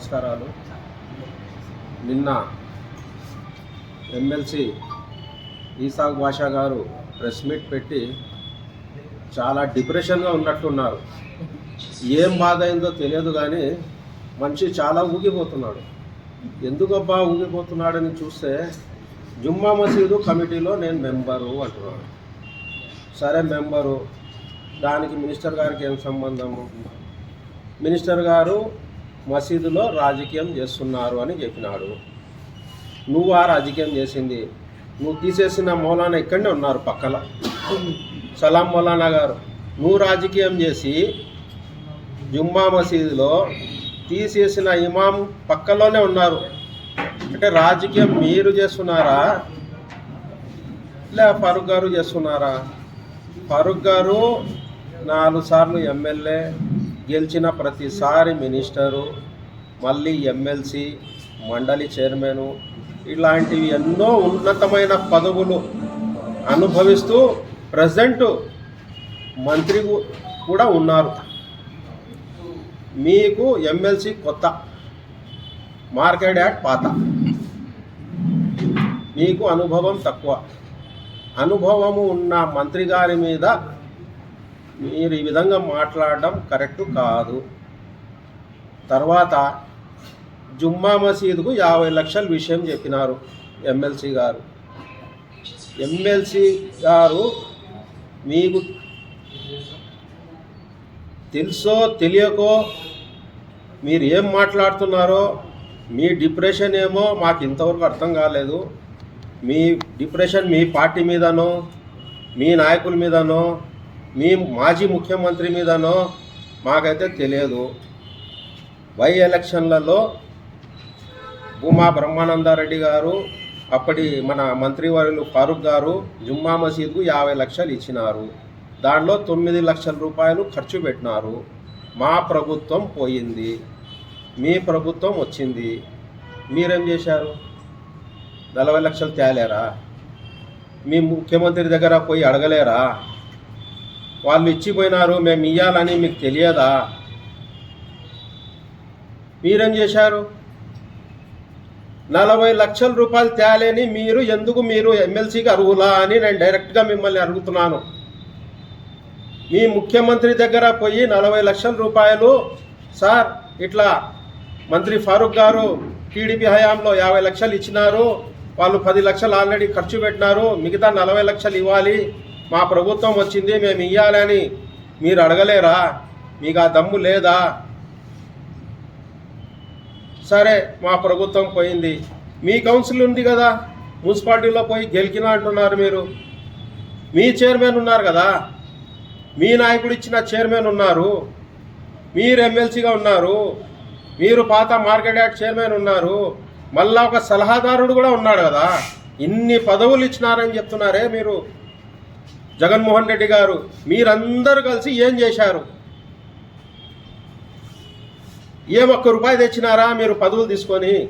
నమస్కారాలు. నిన్న ఎమ్మెల్సీ ఈసాగ్ భాషా గారు ప్రెస్ మీట్ పెట్టి చాలా డిప్రెషన్గా ఉన్నట్టున్నారు. ఏం బాధ అయిందో తెలియదు కానీ మనిషి చాలా ఊగిపోతున్నాడు. ఎందుకబ్బా ఊగిపోతున్నాడని చూస్తే జుమ్మా మసీదు కమిటీలో నేను మెంబరు అంటున్నాడు. సరే మెంబరు దానికి మినిస్టర్ గారికి ఏం సంబంధము? మినిస్టర్ గారు మసీదులో రాజకీయం చేస్తున్నారు అని చెప్పినాడు. నువ్వు ఆ రాజకీయం చేసింది. నువ్వు తీసేసిన మౌలానా ఇక్కడనే ఉన్నారు పక్కల. సలాం మౌలానా గారు నువ్వు రాజకీయం చేసి జుమ్మా మసీదులో తీసేసిన ఇమాం పక్కలోనే ఉన్నారు. అంటే రాజకీయం మీరు చేస్తున్నారా? లే ఫరూక్ గారు చేస్తున్నారా? ఫరూక్ గారు నాలుగు సార్లు ఎమ్మెల్యే గెలిచిన ప్రతిసారి మినిస్టరు మళ్ళీ ఎమ్మెల్సీ మండలి చైర్మను ఇలాంటివి ఎన్నో ఉన్నతమైన పదవులు అనుభవిస్తూ ప్రజెంట్ మంత్రి కూడా ఉన్నారు. మీకు ఎమ్మెల్సీ కొత్త మార్కెట్ యాడ్ పాత. మీకు అనుభవం తక్కువ. అనుభవము ఉన్న మంత్రి గారి మీద మీరు ఈ విధంగా మాట్లాడడం కరెక్ట్ కాదు. తర్వాత జుమ్మా మసీదుకు యాభై లక్షల విషయం చెప్పినారు ఎమ్మెల్సీ గారు. ఎమ్మెల్సీ గారు మీకు తెలుసో తెలియకో మీరు ఏం మాట్లాడుతున్నారో మీ డిప్రెషన్ ఏమో మాకు ఇంతవరకు అర్థం కాలేదు. మీ డిప్రెషన్ మీ పార్టీ మీదనో మీ నాయకుల మీదనో మీ మాజీ ముఖ్యమంత్రి మీదనో మాకైతే తెలియదు. వై ఎలక్షన్లలో భూమా బ్రహ్మానందారెడ్డి గారు అప్పటి మన మంత్రివర్యులు ఫారూక్ గారు జుమ్మా మసీద్కు యాభై లక్షలు ఇచ్చినారు. దాంట్లో తొమ్మిది లక్షల రూపాయలు ఖర్చు పెట్టినారు. మా ప్రభుత్వం పోయింది. మీ ప్రభుత్వం వచ్చింది. మీరేం చేశారు? నలభై లక్షలు తేలేరా? మీ ముఖ్యమంత్రి దగ్గర పోయి అడగలేరా? వాళ్ళు ఇచ్చిపోయినారు మేము ఇయ్యాలని మీకు తెలియదా? మీరేం చేశారు? నలభై లక్షల రూపాయలు తేలేని మీరు ఎందుకు మీరు ఎమ్మెల్సీకి అర్హులా అని నేను డైరెక్ట్గా మిమ్మల్ని అడుగుతున్నాను. మీ ముఖ్యమంత్రి దగ్గర పోయి నలభై లక్షల రూపాయలు సార్ ఇట్లా మంత్రి ఫారూక్ గారు టీడీపీ హయాంలో యాభై లక్షలు ఇచ్చినారు వాళ్ళు పది లక్షలు ఆల్రెడీ ఖర్చు పెట్టినారు మిగతా నలభై లక్షలు ఇవ్వాలి మా ప్రభుత్వం వచ్చింది మేము ఇవ్వాలని మీరు అడగలేరా? మీకు ఆ దమ్ము లేదా? సరే మా ప్రభుత్వం పోయింది. మీ కౌన్సిల్ ఉంది కదా మున్సిపాలిటీలో పోయి గెలికినా అంటున్నారు మీరు. మీ చైర్మన్ ఉన్నారు కదా మీ నాయకుడు ఇచ్చిన చైర్మన్ ఉన్నారు. మీరు ఎమ్మెల్సీగా ఉన్నారు. మీరు పాత మార్కెట్ యార్డ్ చైర్మన్ ఉన్నారు. మళ్ళా ఒక సలహాదారుడు కూడా ఉన్నాడు కదా. ఇన్ని పదవులు ఇచ్చినారని చెప్తున్నారే మీరు. జగన్మోహన్ రెడ్డి గారు మీరందరూ కలిసి ఏం చేశారు? ఏం ఒక్క రూపాయి తెచ్చినారా? మీరు పదవులు తీసుకొని.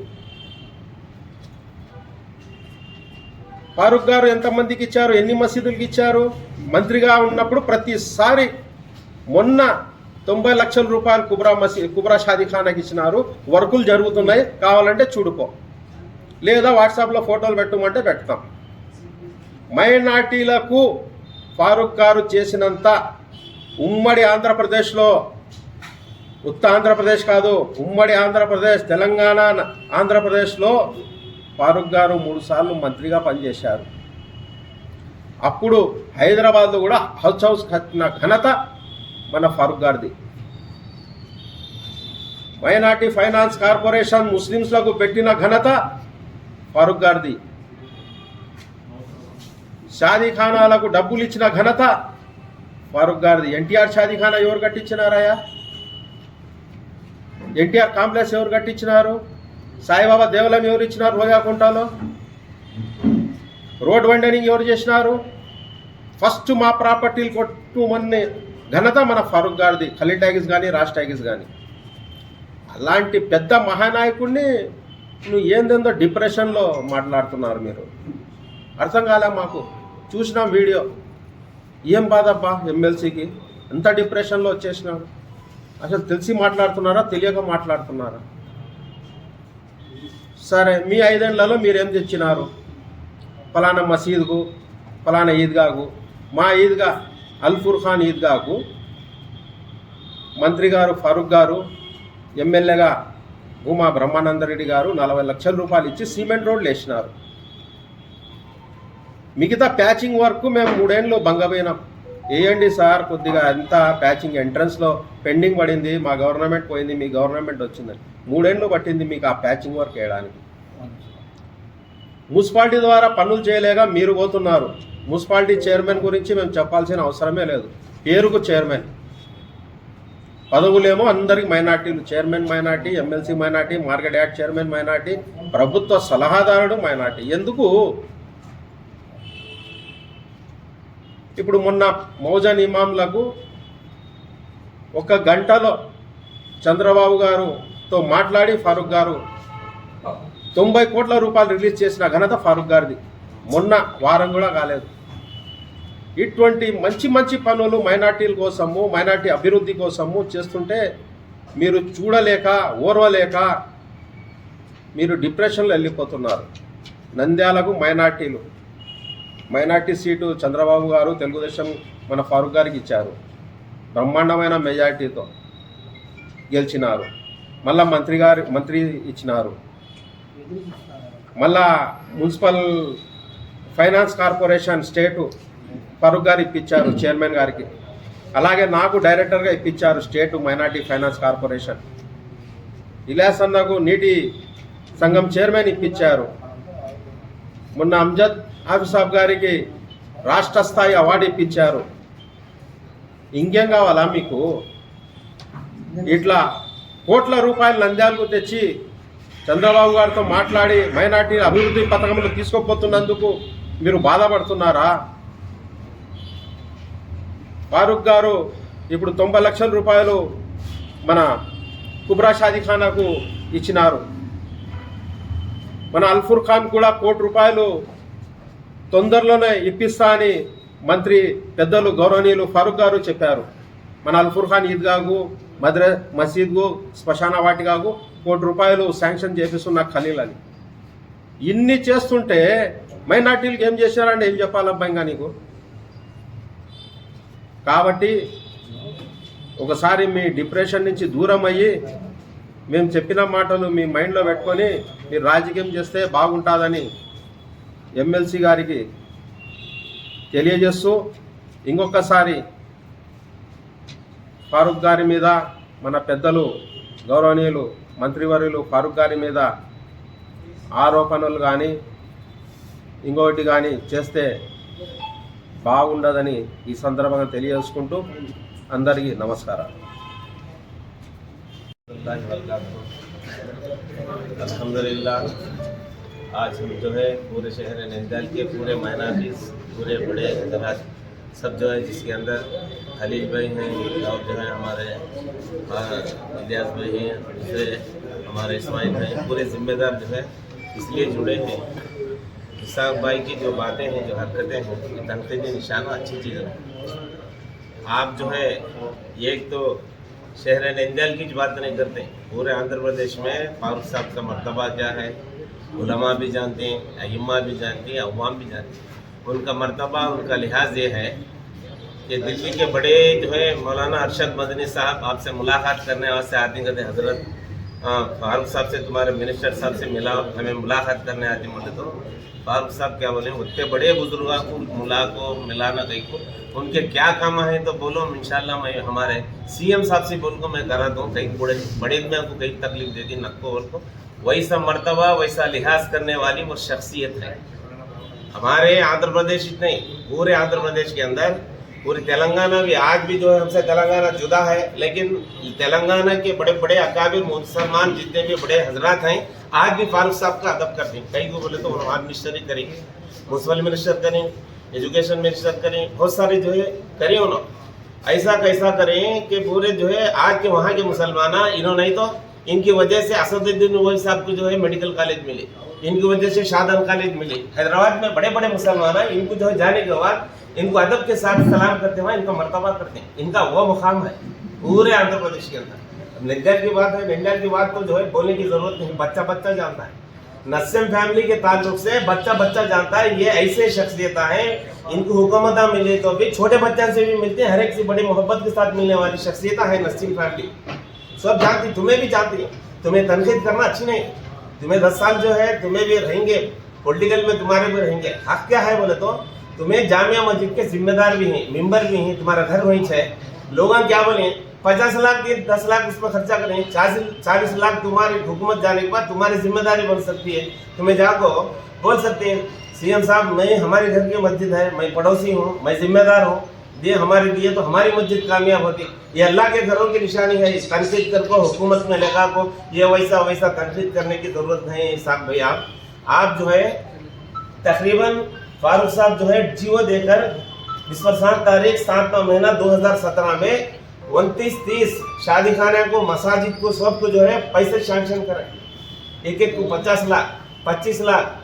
ఫారూక్ గారు ఎంతమందికి ఇచ్చారు? ఎన్ని మసీదులకి ఇచ్చారు? మంత్రిగా ఉన్నప్పుడు ప్రతిసారి మొన్న తొంభై లక్షల రూపాయలు కుబ్రా మసీ కుబ్రా షాదీఖానాకి ఇచ్చినారు. వర్కులు జరుగుతున్నాయి. కావాలంటే చూడుకో. లేదా వాట్సాప్లో ఫోటోలు పెట్టమంటే పెడతాం. మైనార్టీలకు ఫారూక్ గారు చేసినంత ఉమ్మడి ఆంధ్రప్రదేశ్లో ఉత్త ఆంధ్రప్రదేశ్ కాదు ఉమ్మడి ఆంధ్రప్రదేశ్ తెలంగాణ ఆంధ్రప్రదేశ్లో ఫారూక్ గారు మూడుసార్లు మంత్రిగా పనిచేశారు. అప్పుడు హైదరాబాద్లో కూడా హౌస్ హౌస్ కట్టిన ఘనత మన ఫారూక్ గారిది. మైనార్టీ ఫైనాన్స్ కార్పొరేషన్ ముస్లిమ్స్లకు పెట్టిన ఘనత ఫారూక్ గారిది. షాదీఖానాలకు డబ్బులు ఇచ్చిన ఘనత. ఫారూక్ గారిది. ఎన్టీఆర్ షాదీఖానా ఎవరు కట్టించినారయ్యా? ఎన్టీఆర్ కాంప్లెక్స్ ఎవరు కట్టించినారు? సాయిబాబా దేవాలయం ఎవరు ఇచ్చినారు రోజాకుంటాలో రోడ్ వండనింగ్ ఎవరు చేసినారు? ఫస్ట్ మా ప్రాపర్టీలు కొట్టుమన్నే ఘనత మన ఫారూక్ గారిది. ఖలీల్ ట్యాగిస్ కానీ రాజ్ ట్యాగిస్ కానీ అలాంటి పెద్ద మహానాయకుడిని నువ్వు ఏందేందో డిప్రెషన్లో మాట్లాడుతున్నారు మీరు. అర్థం కాలే మాకు. చూసినాం వీడియో. ఏం బాధబ్బా ఎమ్మెల్సీకి? ఎంత డిప్రెషన్లో వచ్చేసినాడు? అసలు తెలిసి మాట్లాడుతున్నారా? తెలియక మాట్లాడుతున్నారా? సరే మీ ఐదేళ్ళలో మీరేం తెచ్చినారు? ఫలానా మసీదుకు ఫలానా ఈద్గాకు మా ఈద్గా అల్ఫుర్ ఖాన్ ఈద్గాకు మంత్రి గారు ఫరూక్ గారు ఎమ్మెల్యేగా భూమా బ్రహ్మానందరెడ్డి గారు నలభై లక్షల రూపాయలు ఇచ్చి సిమెంట్ రోడ్లు వేసినారు. మిగతా ప్యాచింగ్ వర్క్ మేము మూడేళ్ళు బంగపోయినాం వేయండి సార్ కొద్దిగా ఎంత ప్యాచింగ్ ఎంట్రన్స్లో పెండింగ్ పడింది మా గవర్నమెంట్ పోయింది మీ గవర్నమెంట్ వచ్చిందని. మూడేళ్ళు పట్టింది మీకు ఆ ప్యాచింగ్ వర్క్ వేయడానికి. మున్సిపాలిటీ ద్వారా పనులు చేయలేక మీరు పోతున్నారు. మున్సిపాలిటీ చైర్మన్ గురించి మేము చెప్పాల్సిన అవసరమే లేదు. పేరుకు చైర్మన్. పదవులేమో అందరికి మైనార్టీలు. Chairman minority MLC minority market act chairman minority ప్రభుత్వ సలహాదారుడు మైనార్టీ. ఎందుకు? ఇప్పుడు మొన్న మౌజన్ ఇమాంలకు ఒక గంటలో చంద్రబాబు గారుతో మాట్లాడి ఫారూక్ గారు తొంభై కోట్ల రూపాయలు రిలీజ్ చేసిన ఘనత ఫారూక్ గారిది. మొన్న వారం కూడా కాలేదు. ఇటువంటి మంచి మంచి పనులు మైనార్టీల కోసము మైనార్టీ అభివృద్ధి కోసము చేస్తుంటే మీరు చూడలేక ఓర్వలేక మీరు డిప్రెషన్లో వెళ్ళిపోతున్నారు. నంద్యాలకు మైనార్టీలు. మైనార్టీ సీటు చంద్రబాబు గారు తెలుగుదేశం మన ఫారూక్ గారికి ఇచ్చారు. బ్రహ్మాండమైన మెజార్టీతో గెలిచినారు. మళ్ళా మంత్రి గారు మంత్రి ఇచ్చినారు. మళ్ళా municipal finance corporation state Farooq గారు ఇప్పించారు చైర్మన్ గారికి. అలాగే నాకు డైరెక్టర్గా ఇప్పించారు స్టేట్ మైనార్టీ ఫైనాన్స్ కార్పొరేషన్. ఇలాస్ అన్నకు నీటి సంఘం చైర్మన్ ఇప్పించారు. మొన్న అంజద్ ఆఫీసాబ్ గారికి రాష్ట్ర స్థాయి అవార్డు ఇప్పించారు. ఇంకేం కావాలా మీకు? ఇట్లా కోట్ల రూపాయలు నంద్యాలకు తెచ్చి చంద్రబాబు గారితో మాట్లాడి మైనార్టీ అభివృద్ధి పథకంలో తీసుకోపోతున్నందుకు మీరు బాధపడుతున్నారా? ఫారూక్ గారు ఇప్పుడు తొంభై లక్షల రూపాయలు మన కుబ్రా షాదీఖానాకు ఇచ్చినారు. మన అల్ఫుర్ ఖాన్ కూడా కోటి రూపాయలు తొందరలోనే ఇప్పిస్తా అని మంత్రి పెద్దలు గౌరవనీయులు ఫారూక్ గారు చెప్పారు. మన అల్ఫుర్ఖాన్ ఈద్గాకు మద్ర మసీద్కు శ్మశాన వాటికాకు కోటి రూపాయలు శాంక్షన్ చేపిస్తున్న ఖలీల్ అని ఇన్ని చేస్తుంటే మైనార్టీలకు ఏం చేశారంటే ఏం చెప్పాలబ్బా ఇంకా నీకు? కాబట్టి ఒకసారి మీ డిప్రెషన్ నుంచి దూరం అయ్యి మేము చెప్పిన మాటలు మీ మైండ్లో పెట్టుకొని మీరు రాజకీయం చేస్తే బాగుంటుందని ఎమ్మెల్సీ గారికి తెలియజేస్తూ ఇంకొకసారి ఫారూక్ గారి మీద మన పెద్దలు గౌరవనీయులు మంత్రివర్యులు ఫారూక్ గారి మీద ఆరోపణలు కానీ ఇంకొకటి కానీ చేస్తే బాగుండదని ఈ సందర్భంగా తెలియజేసుకుంటూ అందరికీ నమస్కారాలు. आज हम जो है पूरे शहर नैनीताल के पूरे माइनॉरिटीज पूरे बड़े जगह सब जो है जिसके अंदर खलील भाई हैं, और जो है हमारे इलियास भाई हैं, दूसरे हमारे इस्माइल भाई पूरे जिम्मेदार जो है इसलिए जुड़े हैं इसाक भाई की जो बातें हैं, जो हरकतें हैं, ये तनकीदी निशाना अच्छी चीज़ है। आप जो है एक तो शहर नंदयाल की बात नहीं करते, पूरे आंध्र प्रदेश में फारूक साहब का मरतबा क्या है? उलमा भी जानते हैं अइम्मा भी जानती हैं अवाम भी जानते हैं। उनका मरतबा उनका लिहाज ये है कि दिल्ली के बड़े जो है मौलाना अरशद मदनी साहब आपसे मुलाकात करने वास्ते आते कहते हज़रत हाँ, फारूक साहब से तुम्हारे मिनिस्टर साहब से मिला हमें मुलाकात करने आते बोले तो फारूक साहब क्या बोले उतने बड़े बुजुर्गा को मुला को मिलाना कहीं को उनके क्या काम है तो बोलो इंशाल्लाह मैं हमारे सीएम साहब से बोल को मैं करा दूँ कहीं बड़े बड़े में को कहीं तकलीफ़ दे दी नक्को बोल को वैसा मर्तबा, वैसा लिहाज करने वाली वो शख्सियत है। हमारे आंध्र प्रदेश ही नहीं पूरे आंध्र प्रदेश के अंदर, पूरी तेलंगाना भी, आज भी जो है हमसे तेलंगाना जुदा है, लेकिन तेलंगाना के बड़े बड़े अकाबिर, मुसलमान जितने भी बड़े हजरात हैं, आज भी फारूक साहब का अदब करते हैं। कई को बोले तो वहाँ मिनिस्टर ही करेंगे। म्यूनसिपल मिनिस्टर करें एजुकेशन मिनिस्टर करें, बहुत सारे जो है करें उन्होंने। ऐसा कैसा करें कि पूरे जो है आज के वहाँ के मुसलमान, इन्होंने नहीं तो इनकी वजह से असदुद्दीन ओवैसी साहब को जो है मेडिकल कॉलेज मिले। इनकी वजह से शादन कॉलेज मिले। हैदराबाद में बड़े बड़े मुसलमान हैं, इनको जो है जाने के बाद इनको अदब के साथ सलाम करते हुए इनका मर्तबा करते हैं। इनका वो मुकाम है पूरे आंध्र प्रदेश के अंदर। निंदल की बात है निंदल की बात तो जो है बोलने की ज़रूरत नहीं बच्चा बच्चा जानता है। नस्यम फैमिली के ताल्लुक से बच्चा बच्चा जानता है, ये ऐसे शख्सियता है इनको हुकूमत मिले तो भी छोटे बच्चों से भी मिलते हैं, हर एक से बड़ी मोहब्बत के साथ मिलने वाली शख्सियता है नस्यम फैमिली। सब जानती, तुम्हें भी जानती। तुम्हें तनकीद करना अच्छी नहीं। तुम्हें दस साल जो है, तुम्हें भी रहेंगे। पोलिटिकल में तुम्हारे भी रहेंगे। हक क्या है बोले तो तुम्हें जामिया मस्जिद के जिम्मेदार भी हैं मेंबर भी हैं, तुम्हारा घर वहीं है लोग क्या बोले, पचास लाख के दस लाख उसमें खर्चा करें। चालीस लाख तुम्हारी हुकूमत जाने के बाद तुम्हारी ज़िम्मेदारी बन सकती है। तुम्हें जाको बोल सकते हैं, सीएम साहब, मैं, हमारे घर की मस्जिद है, मैं पड़ोसी हूँ, मैं जिम्मेदार हूँ। ये हमारे दिए तो हमारी मस्जिद कामयाब होती। ये अल्लाह के घरों की निशानी है, इस तनकीद कर को, हुकूमत में लगा को, ये वैसा वैसा तनकीद करने की ज़रूरत नहीं है, साहब भाई, आप आप जो है, तकरीबन फारूक साहब जो है, जीवो देकर इस पर सात तारीख सातवा महीना 2017 में उनतीस तीस शादी खाना को, मसाजिद को सबको जो है, पैसे सैंक्शन करें। एक एक को पचास लाख, पच्चीस लाख।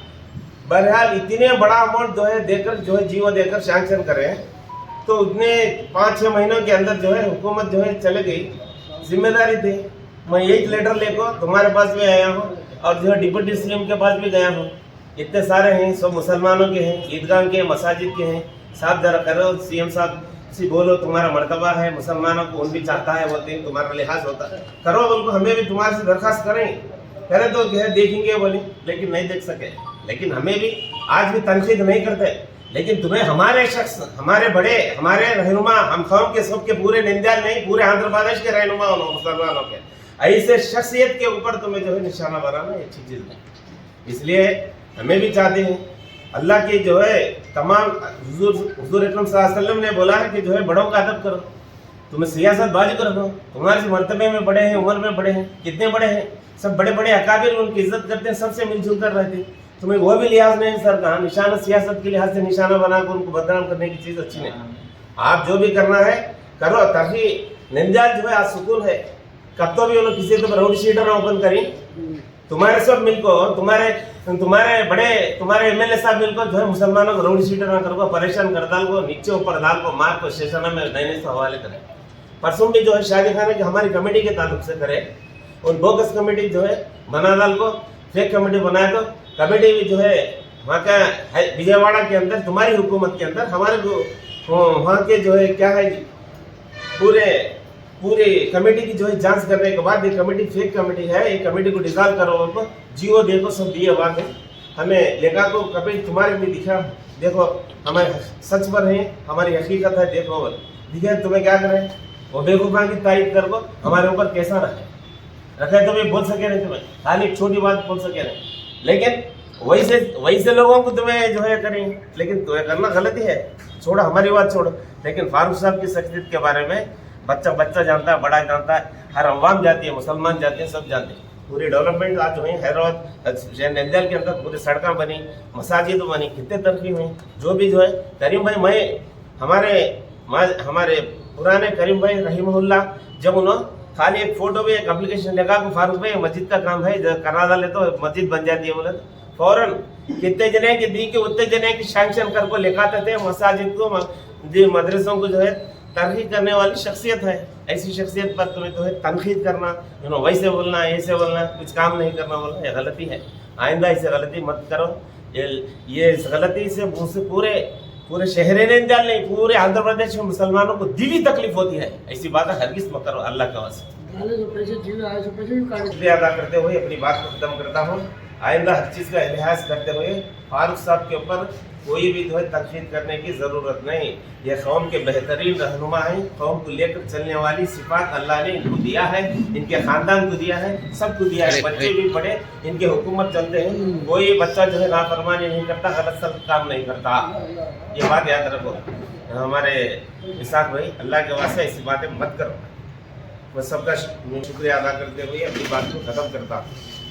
बहरहाल इतने बड़ा अमाउंट जो है, देकर, जो है, जीवो देकर सैंक्शन करें। तो उतने पाँच छः महीनों के अंदर जो है, हुकूमत जो है, चले गई। ज़िम्मेदारी थी मैं एक लेटर लेकर तुम्हारे पास भी आया हूँ और जो है डिप्टी सीएम के पास भी गया हूँ। इतने सारे हैं, सब मुसलमानों के हैं, ईदगाह के, मसाजिद के हैं। साहब जरा करो सीएम साहब से बोलो, तुम्हारा मरतबा है, मुसलमानों को उन भी चाहता है, वो दिन तुम्हारा लिहाज होता है। करो उनको, हमें भी तुम्हारे से दरखास्त करें। करें तो देखेंगे बोले, लेकिन नहीं देख सके। लेकिन हमें भी आज भी तनकीद नहीं करते। लेकिन तुम्हें हमारे शख्स, हमारे बड़े, हमारे रहनुमा, हम कौम के सबके पूरे निंदा नहीं, पूरे आंध्र प्रदेश के रहनुमा मुसलमानों के। ऐसे शख्सियत के ऊपर तुम्हें जो है निशाना बनाना ये अच्छी चीज़ नहीं इसलिए हमें भी चाहते हैं, अल्लाह के जो है तमाम वसल्लम ने बोला है कि जो है बड़ों का अदब करो। तुम्हें सियासत बाजी कर। तुम्हारे से मरतबे में बड़े हैं, उम्र में बड़े हैं, कितने बड़े हैं? सब बड़े बड़े अकाबिर उनकी इज़्ज़त करते हैं, सबसे मिलजुल कर रहते हैं। तुम्हें वो भी लिहाज नहीं, सर कहा निशाना, सियासत के लिहाज से निशाना बनाकर उनको बदनाम करने की चीज़ अच्छी नहीं। आप जो भी करना है, करो, ताकि निंजाल जो है, आज सुकून है। कब तो भी किसी तो रोड शीटर ओपन करी। तुम्हारे सब मिलको, तुम्हारे तुम्हारे बड़े, तुम्हारे एमएलए साहब मिलकर जो है, मुसलमानों को रोड शीटर ना करो, परेशान कर डाल को, नीचे ऊपर डाल को, मार को स्टेशन में देने से हवाले करें। परसों भी जो है, शादी खाने की हमारी कमेटी के ताल्लुक से करे। उन बोगस कमेटी जो है, बना डाल को फेक कमेटी बनाए तो कमेटी भी जो है, वहाँ का विजयवाड़ा के अंदर, तुम्हारी हुकूमत के अंदर, हमारे वहाँ के जो है, क्या है, पूरे पूरे कमेटी की जो है जाँच करने के बाद, ये कमेटी फेक कमेटी है, ये कमेटी को डिजॉल्व करो उनको जियो देखो, सब दिए बाद में हमें लेखा को कभी तुम्हारे भी दिखा, देखो, हमें सच पर है, हमारी हकीकत है, देखो, दिखे, तुम्हें क्या करें? वो बेवकूफ़ा की तारीफ़ कर को हमारे ऊपर कैसा रखे? रखे तो भी बोल सके नहीं तुम्हें, खाली छोटी बात बोल सके नहीं लेकिन वैसे वैसे लोगों को तुम्हें जो है करें। लेकिन तुम्हें करना गलती है छोड़ो, हमारी बात छोड़ो। लेकिन फारूक साहब की शख्सियत के बारे में बच्चा बच्चा जानता है, बड़ा जानता है। हर अवाम जाती है, मुसलमान जाते हैं, सब जानते हैं। पूरी डेवलपमेंट आज हुई, हैदराबाद के अंदर पूरी सड़कें बनी, मसाजिद बनी कितने तरक्की हुई, जो भी जो है। करीम भाई, मैं, हमारे हमारे पुराने करीम भाई रहीमुल्ला जब उन्होंने खाली एक फ़ोटो में एक एप्लीकेशन लगा को फारूक भाई, मस्जिद का काम है करा डाले तो मस्जिद बन जाती है बोले फ़ौरन कितने जने की दी के, उतने जने की सैंक्शन कर को लिखाते थे, मसाजिद को मदरसों को जो है तरक्की करने वाली शख्सियत है। ऐसी शख्सियत पर तुम्हें जो है तनकीद करना, यू नो, वैसे बोलना, ऐसे बोलना, कुछ काम नहीं करना बोलना, ये गलती है। आइंदा इसे गलती मत करो। ये ये इस गलती से मुझसे पूरे पूरे शहर इंतज़ार नहीं पूरे आंध्र प्रदेश में मुसलमानों को दिली तकलीफ़ होती है। ऐसी बात है हरगिज मत करो अल्लाह का वास्ते अदा करते हुए अपनी बात को खत्म करता हूँ। आइंदा हर चीज़ का लिहाज करते हुए फारूक साहब के ऊपर कोई भी जो है करने की ज़रूरत नहीं। ये कौम के बेहतरीन रहनुमा हैं कौम को लेकर चलने वाली सिफात अल्लाह ने इनको दिया है इनके ख़ानदान को दिया है सबको दिया है। बच्चे भी पढ़े इनके हुकूमत चलते हैं। कोई बच्चा जो है नाफरमानी नहीं करता गलत सलत काम नहीं करता। ये बात याद रखो। हमारे इसाक भाई अल्लाह के वास्ते ऐसी बातें मत करो। मैं सबका शुक्रिया अदा करते हुए अपनी बात को खत्म करता हूँ।